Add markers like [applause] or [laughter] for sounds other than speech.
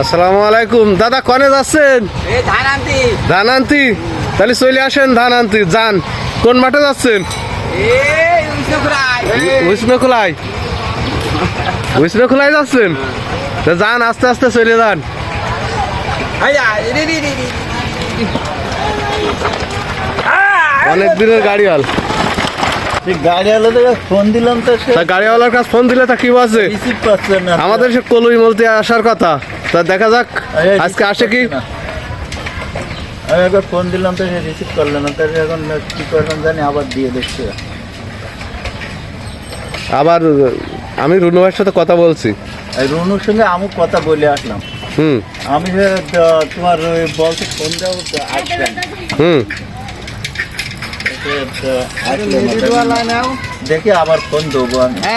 আসসালামু আলাইকুম। দাদা কনে যাচ্ছেন? ধান আনতি তাহলে চলে আসেন ধান আনতি যান। কোন মাঠে যাচ্ছেন? উষ্ণখোলায় উষ্ণখোলায় যাচ্ছেন? তা যান আস্তে আস্তে চলে যান। অনেক দিনের গাড়ি হল গাড়িওয়ালার কাছে ফোন দিলে তা কি না। আমাদের সে কলুই মলতে আসার কথা। তা দেখা যাক আজকে আসে কি? আমি একবার ফোন দিলাম তো সে রিসিভ করল না। তাহলে এখন কি করলাম জানি আবার দিয়ে দেখছে। আবার আমি রুনু ভাইয়ের সাথে কথা বলছি। রুনুর সঙ্গে আমি কথা বলে আসলাম। হুম। আমি তোমার ওই বলতে ফোন দাও আসবেন হুম। দেখি আবার ফোন দেবো আমি। [laughs]